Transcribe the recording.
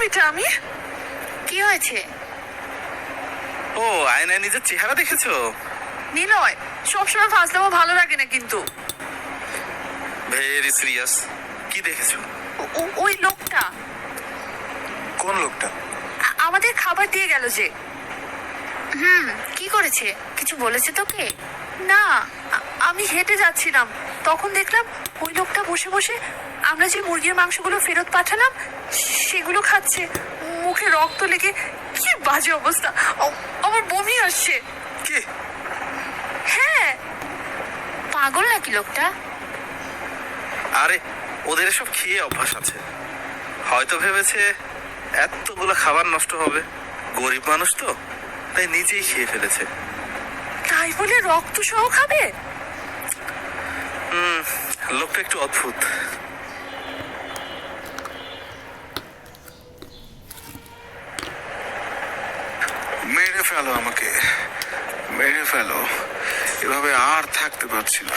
আমি? কি হয়েছে? ও আয়নায় নিজের চেহারা দেখেছ? নিলয় সবসময় ফাঁসলামো ভালো লাগে না কিন্তু। ভেরি সিরিয়াস কি দেখেছ? ওই লোকটা। কোন লোকটা? আমাদের খাবার দিয়ে গেল যে। হুম কি করেছে? কিছু বলেছে তোকে? না আমি হেঁটে যাচ্ছিলাম। তখন দেখলাম ওই লোকটা বসে বসে আমরা যে মুরগির মাংসগুলো ফেরত পাঠালাম সেগুলো খাচ্ছে। মুখে রক্ত লেগে কি বাজে অবস্থা। আমার বমি আসছে। কি? হ্যাঁ। পাগল নাকি লোকটা? আরে ওদের এসব খেয়ে অভ্যাস আছে। হয়তো ভেবেছে এতগুলো খাবার নষ্ট হবে। গরিব মানুষ তো তাই নিজেই খেয়ে ফেলেছে। তাই বলে রক্ত সহ খাবে? লোকটা একটু অদ্ভুত। মেরে ফেলো আমাকে। মেরে ফেলো। এভাবে আর থাকতে পারছি না।